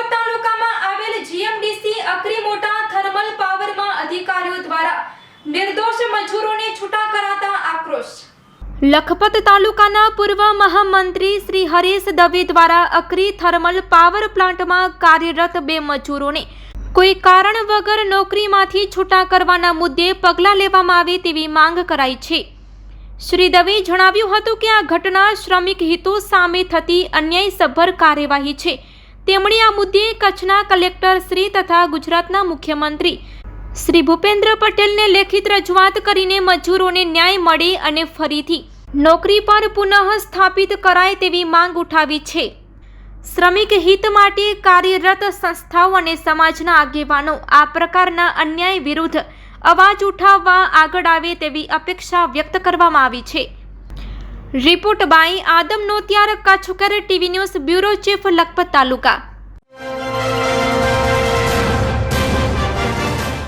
લખપત તાલુકામાં આવેલ જીએમડીસી અકરી મોટા થર્મલ પાવરમાં અધિકારીઓ દ્વારા નિર્દોષ મજૂરોને છૂટા કરાતા આક્રોશ. લખપત તાલુકાના પૂર્વ મહામંત્રી શ્રી હરેશ દવે દ્વારા અકરી થર્મલ પાવર પ્લાન્ટમાં કાર્યરત બે મજૂરોને કોઈ કારણ વગર નોકરીમાંથી છૂટા કરવાના મુદ્દે પગલાં લેવામાં આવે તેવી માંગ કરાઈ છે. શ્રી દવે જણાવ્યું હતું કે આ ઘટના શ્રમિક હિતો સામે થતી અન્યાયસભર કાર્યવાહી છે. તેમણે આ મુદ્દે કચ્છના કલેક્ટર શ્રી તથા ગુજરાતના મુખ્યમંત્રી શ્રી ભૂપેન્દ્ર પટેલને લેખિત રજૂઆત કરીને મજૂરોને ન્યાય મળે અને ફરીથી નોકરી પર પુનઃ સ્થાપિત કરાય તેવી માંગ ઉઠાવી છે. શ્રમિક હિત માટે કાર્યરત સંસ્થાઓ અને સમાજના આગેવાનો આ પ્રકારના અન્યાય વિરુદ્ધ અવાજ ઉઠાવવા આગળ આવે તેવી અપેક્ષા વ્યક્ત કરવામાં આવી છે. Report by Adam Notiyar કચ્છકર TV news bureau chief Lakhpat taluka.